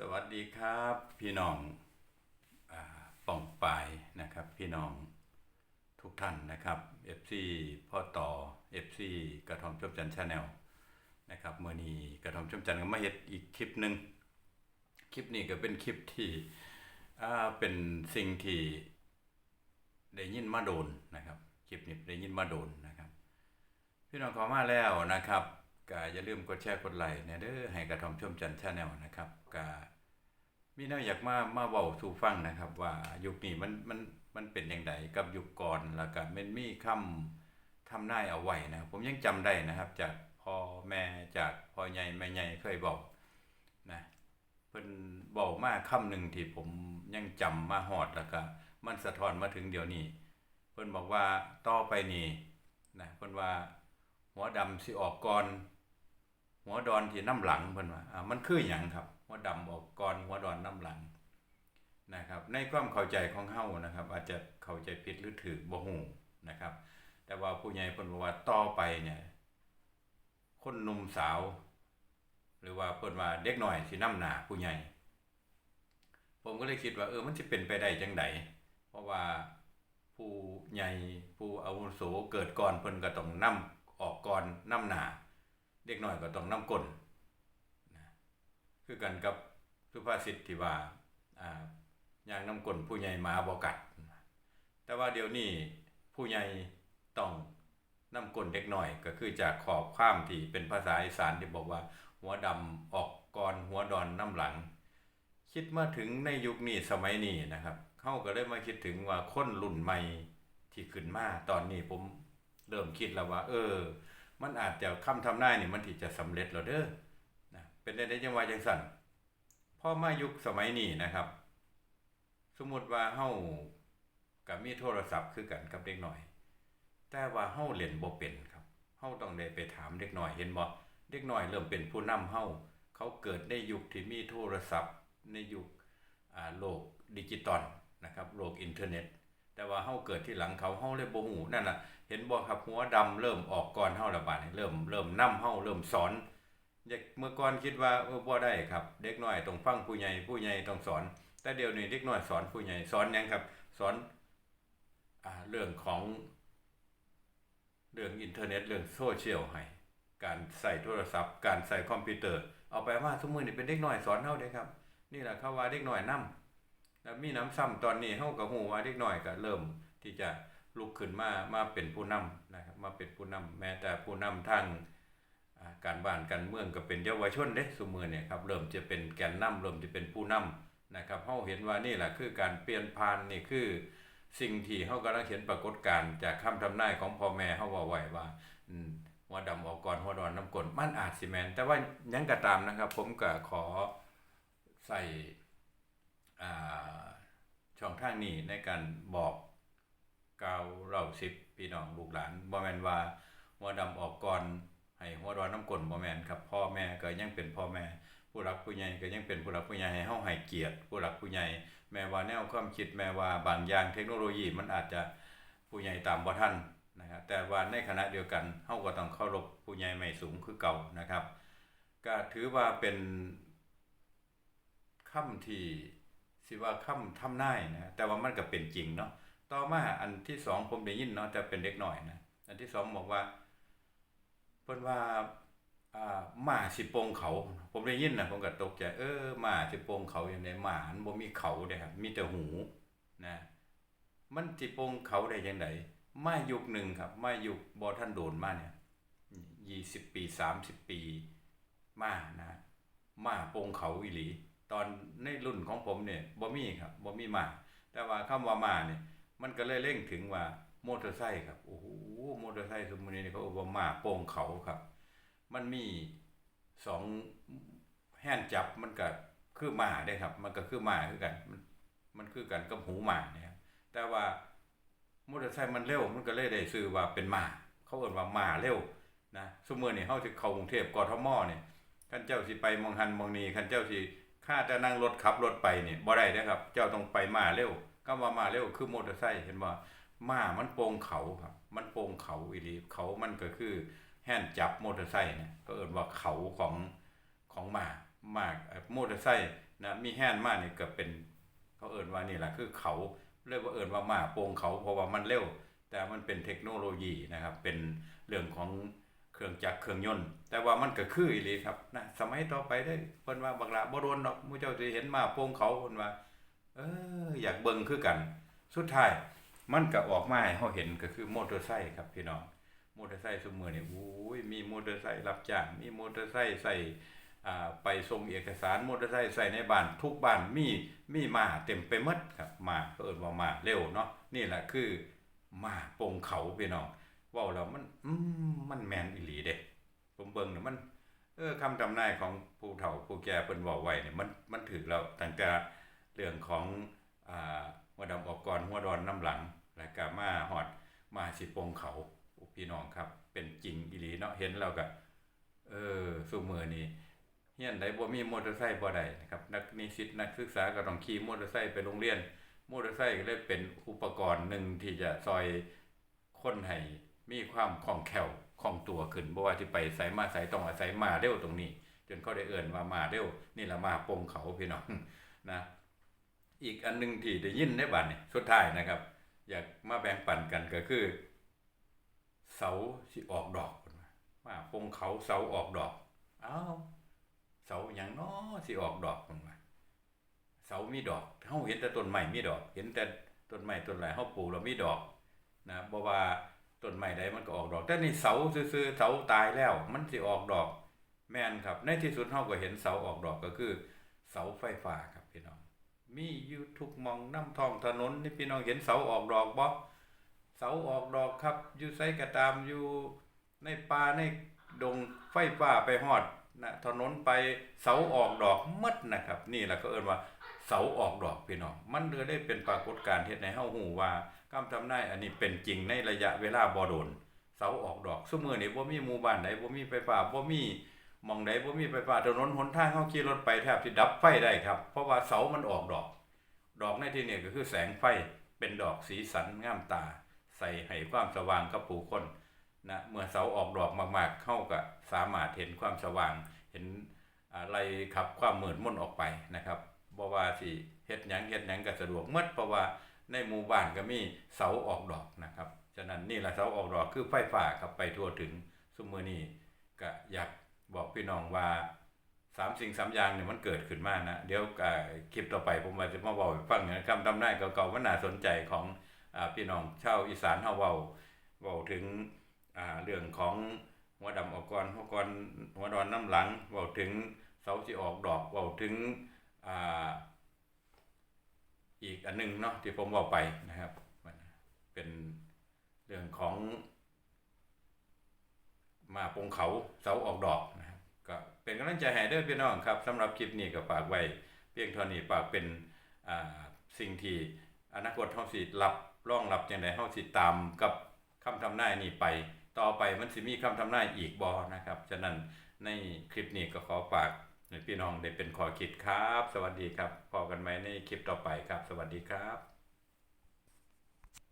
สวัสดีครับพี่น้องอป่องปายนะครับพี่น้องทุกท่านนะครับ FC พ่อต่อ FC กระทอมชมจันชาแนลนะครับเมื่อนี้กระทอมชมจันก็มาเฮ็ดอีกคลิปหนึ่งคลิปนี้ก็เป็นคลิปที่อ่าเป็นสิ่งที่ได้ยินมาโดนนะครับคลิปนี้ได้ยินมาโดนนะครับ พี่น้องขอมาแล้วนะครับ ก็อย่าลืมกดแชร์กดไลค์เนี่ยเด้อให้กระทอมชมจันทร์ชาแนลนะครับก็มีแนวอยากมามาเว้าสู่ฟังนะครับ ว่ายุคนี้มันมันมันเป็นอย่างไรกับยุคก่อนแล้วก็มันมีคำทำนายเอาไว้นะผมยังจำได้นะครับ จากพ่อแม่จากพ่อใหญ่แม่ใหญ่เคยบอกนะเพิ่นบอกมาคำหนึ่งที่ผมยังจำมาฮอดแล้วก็มันสะท้อนมาถึงเดี๋ยวนี้เพิ่นบอกว่าต่อไปนี้นะเพิ่นว่าหัวดำสิออกก่อน หัวดอนที่น้ำหลังเพิ่นว่าอ่ามันคือหยังครับ หัวดำออกก่อนหัวดอนน้ำหลังนะครับ ในความเข้าใจของเฮานะครับ อาจจะเข้าใจผิดหรือถูกบ่ฮู้นะครับ แต่ว่าผู้ใหญ่เพิ่นบอกว่าต่อไปเนี่ย คนหนุ่มสาว หรือว่าเพิ่นว่าเด็กหน้อยสินำหน้าผู้ใหญ่ ผมก็เลยคิดว่าเออมันสิเป็นไปได้จังไดเพราะว่าผู้ใหญ่ผู้อาวุโสเกิดก่อนเพิ่นก็ต้องนำออกก่อนนำหน้า เด็กน้อยก็ต้องน้ำก้นะคือกันกับสุภาษิตที่ว่าอ่าอย่างน้ำก้นผู้ใหญ่หมาบ่กัด แต่ว่าเดี๋ยวนี้ผู้ใหญ่ต้องน้ำก้นเด็กน้อยก็คือจากขอบข้ามที่เป็นภาษาอีสานที่บอกว่า หัวดำออกก่อนหัวดอนน้ำหลัง คิดมาถึงในยุคนี้สมัยนี้นะครับเขาก็เลยมาคิดถึงว่าคนรุ่นใหม่ที่ขึ้นมาตอนนี้ผมเริ่มคิดแล้วว่า เออ มันอาจจะคำทำนายนี่มันที่จะสำเร็จแล้วเด้อนะเป็นได้จังว่าจังสั่นพ่อมายุคสมัยนี้นะครับ สมมติว่าเฮากับมีโทรศัพท์คือกันกับเด็กหน่อย แต่ว่าเฮาเล่นบ่เป็นครับเฮาต้องได้ไปถามเด็กหน่อยเห็นบ่เด็กหน่อยเริ่มเป็นผู้นำเฮาเขาเกิดในยุคที่มีโทรศัพท์ในยุคโลกดิจิตอลนะครับโลกอินเทอร์เน็ต แต่ว่าเฮาเกิดที่หลังเขาเฮาเลยบ่ฮู้นั่นน่ะ เห็นบ่ครับหัวดำเริ่มออกก่อนเฮาละบาดนี้เริ่มเริ่มนํเฮาเริ่มสอนอย่าเมื่อก่อนคิดว่าเออบ่ได้ครับ เด็กน้อยต้องฟังผู้ใหญ่ผู้ใหญ่ต้องสอน แต่เดี๋ยวนี้เด็กน้อยสอนผู้ใหญ่สอนหยังครับ สอนอ่าเรื่องของ เรื่องอินเทอร์เน็ตเรื่องโซเชียลให้การใส่โทรศัพท์ การใส่คอมพิวเตอร์ เอาไปว่าทุกมื้อนี่เป็นเด็กน้อยสอนเฮาเด้ครับ นี่แหละเขาว่าเด็กน้อยนํ แล้วมีน้ำซ้ำตอนนี้เฮาก็ฮู้ว่าเด็กน้อยก็เริ่มที่จะลุกขึ้นมามาเป็นผู้นำนะครับมาเป็นผู้นำแม้แต่ผู้นำทางการบ้านการเมืองก็เป็นเยาวชนเด้ซุมื้อเนี่ยครับเริ่มจะเป็นแกนนำเริ่มจะเป็นผู้นำนะครับเฮาเห็นว่านี่แหละคือการเปลี่ยนผ่านนี่คือสิ่งที่เฮากำลังเห็นปรากฏการณ์จากคำทำนายของพ่อแม่เฮาว้าไว้ว่าหัวดำออกก่อนหัวดอนน้ำกลนมันอาจสิแม่นแต่ว่ายังก็ตามนะครับ ผมก็ขอใส่ ช่องทางนี้ในการบอกกล่าวเราสิบพี่น้องลูกหลานบ่แมนว่าหัวดำออกก่อนให้หัวร้อนน้ำกลบ่แมนครับพ่อแม่ก็ยังเป็นพ่อแม่ ผู้รักผู้ใหญ่ก็ยังเป็นผู้รักผู้ใหญ่ให้เฮาให้เกียรติ ผู้รักผู้ใหญ่แม้ว่าแนวความคิดแม้ว่าบางอย่างเทคโนโลยีมันอาจจะผู้ใหญ่ตามบ่ทันนะครับแต่ว่าในขณะเดียวกันเฮาก็ต้องเคารพผู้ใหญ่ไม่สูงคือเก่านะครับ ก็ถือว่าเป็นคำที่ สิว่าคำทำนายนะแต่ว่ามันก็เป็นจริงเนาะต่อมาอันที่สองผมได้ยินเนาะแต่เป็นเด็กหน่อยนะอันที่สองบอกว่าเพิ่นว่าอ่าหมาสิโปงเขา ผมได้ยินนะผมก็ตกใจเออหมาสิโปงเขาอย่างไดหมามันบ่มีเขาเด้ครับมีแต่หูนะมันสิโปงเขาได้จังไดมายุคหนึ่งครับมายุคบ่ทันโดนมาเนี่ย20 ปี 30 ปีมานะมาโปงเขาอีหลี ตอนในรุ่นของผมเนี่ยบ่มีครับบ่มีมา แต่ว่าคำว่ามาเนี่ยมันก็เลยเร่งถึงว่ามอเตอร์ไซค์ครับโอ้โหมอเตอร์ไซค์สมมุตินี่เขาว่ามาโป่งเขาครับ มันมีสองแฮนด์จับมันก็คือมาได้ครับ มันก็คือมาคือกัน มันมันคือกันกับหูหมาเนี่ยแต่ว่ามอเตอร์ไซค์มันเร็วมันก็เลยได้ชื่อว่าเป็นมาเขาเอิ้นว่ามาเร็วนะสมมุนี่เฮาสิเข้ากรุงเทพกทมเนี่ยคันเจ้าสิไปมองหันมองนีคันเจ้าสิ ข้าจะนั่งรถขับรถไปเนี่ยบ่ได้นะครับ เจ้าต้องไปมาเร็ว ก็ว่ามาเร็วคือมอเตอร์ไซค์เห็นบ่ามามันโป่งเขาครับ มันโป่งเขาอีหลีเขามันก็คือแฮนจับมอเตอร์ไซค์เนี่ยก็เอิ้นว่าเขาของของมามาเอ่อมอเตอร์ไซค์นะมีแฮนมานี่ยก็เป็นเขาเอิ้นว่านี่แหละคือเขาเรียกว่าเอิ้นว่ามาโปงเขาเพราะว่ามันเร็ว แต่มันเป็นเทคโนโลยีนะครับ เป็นเรื่องของ เครื่องจักรเครื่องยนต์แต่ว่ามันก็คืออีหลีครับนะสมัยต่อไปได้เพิ่นว่าบักละบ่โดนดอกมู่เจ้าสิเห็นมาโปงเขาเพิ่นว่า เอออยากเบิ่งคือกัน สุดท้าย มันก็ออกมาให้เฮาเห็นก็คือมอเตอร์ไซค์ครับพี่น้องมอเตอร์ไซค์ซุมื้อนี่โอ้ยมีมอเตอร์ไซค์รับจ้างมีมอเตอร์ไซค์ใส่อ่าไปส่งเอกสารมอเตอร์ไซค์ใส่ในบ้านทุกบ้านมีมีมาเต็มไปหมดครับมาเอิ้นว่ามาเร็วเนาะนี่แหละคือมาปงเขาพี่น้อง เว้าแล้วมันอืมมันแมนอีหลีเด้ผมเบิ่งเนี่ยมันเออคำทำนายของผู้เฒ่าผู้แก่เพิ่นเว้าไว้เนี่ยมันมันถึกแล้วตั้งแต่เรื่องของอ่าหัวดำออกก่อนหัวดอนน้ำหลัง แล้วก็มาฮอดมาสิปงเขาพี่น้องครับ เป็นจริงอีหลีเนาะเห็นแล้วก็เออซุมื้อนี้เฮียนใดบ่มีมอเตอร์ไซค์บ่ได้นะครับนักนิสิตนักศึกษาก็ต้องขี่มอเตอร์ไซค์ไปโรงเรียนมอเตอร์ไซค์ก็เลยเป็นอุปกรณ์หนึ่งที่จะซอยคนให้ มีความคล่องแคล่วคล่องตัวขึ้นบ่ว่าที่ไปไสมาไสต้องอาศัยมาเร็วตรงนี้ จนเขาได้เอิ้นว่ามาเร็วนี่ละมาปงเขาพี่น้องนะอีกอันหนึงที่ได้ยินในบัดนี้สุดท้ายนะครับ อยากมาแบ่งปันกันก็คือ เสาสิออกดอกมาปงเขาเสาออกดอกอ้าวเสาหยังน้อสิออกดอกมันว่าเสามีดอกเฮาเห็นแต่ต้นไม้มีดอก เห็นแต่ต้นไม้ต้นไรเฮาปลูกแล้วมีดอกนะบ่ว่า ต้นไม้ใดมันก็ออกดอก แต่นี่เสาซื่อๆเสาตายแล้ว มันสิออกดอก แม่นครับ ในที่สุดเฮาก็เห็นเสาออกดอกก็คือ เสาไฟฟ้าครับพี่น้อง มีอยู่ทุกมองน้ำทองถนนนี่พี่น้องเห็นเสาออกดอกบ่เสาออกดอกครับ อยู่ไสก็ตามอยู่ในป่าในดงไฟฟ้าไปฮอดนะถนนไปเสาออกดอกหมดนะครับ นี่แหละก็เอิ้นว่า เสาออกดอกพี่น้องมันเลยได้เป็นปรากฏการณ์เฮ็ดให้เฮาฮู้ว่าคำทำนายอันนี้เป็นจริงในระยะเวลาบ่โดนเสาออกดอกซุมื้อนี้บ่มีหมู่บ้านใดบ่มีไฟฟ้าบ่มีมองใดบ่มีไฟฟ้าถนนหนทางเฮาขี่รถไปแทบสิดับไฟได้ครับ เพราะว่าเสามันออกดอก ดอกในที่นี้ก็คือแสงไฟเป็นดอกสีสันงามตา ใส่ให้ความสว่างกับผู้คนนะเมื่อเสาออกดอกมาก ๆ เข้าก็สามารถเห็นความสว่าง เห็นอะไรขับความมืดมนออกไปนะครับ บ่ว่าสิเฮ็ดหยังเฮ็ดหยังก็สะดวกหมดเพราะว่าในหมู่บ้านก็มีเสาออกดอกนะครับ ฉะนั้นนี่แหละเสาออกดอกคือไฟฟ้าครับไปทั่วถึงซุมื้อนี้ก็อยากบอกพี่น้องว่าสามสิ่งสามอย่างเนี่ยมันเกิดขึ้นมานะ เดี๋ยวคลิปต่อไปผมจะมาเว้าให้ฟังนะคำทำนายเก่าๆมันน่าสนใจของอ่าพี่น้องชาวอีสานเฮาเว้าเว้าถึงอ่าเรื่องของหัวดำออกก่อนหัวก่อนหัวดอนน้ำหลังเว้าถึงเสาสิออกดอกเว้าถึง อีกอันหนึงเนาะที่ผมเว้าไปนะครับมันเป็นเรื่องของมาปงเขาเสาออกดอกนะครับก็เป็นกำลังใจให้ด้อพี่น้องครับสำหรับคลิปนี้ก็ฝากไว้ เพียงเท่านี้ฝากเป็นอ่าสิ่งที่อนาคตเฮาสิรับร่องรับจังไดเฮาสิตามกับคำทำนายนี่ไป ต่อไปมันสิมีคำทำนายอีกบอนะครับ ฉะนั้นในคลิปนี้ก็ขอฝาก พี่น้องได้เป็นขอคิดครับ สวัสดีครับพอกันไหมในคลิปต่อไปครับ สวัสดีครับ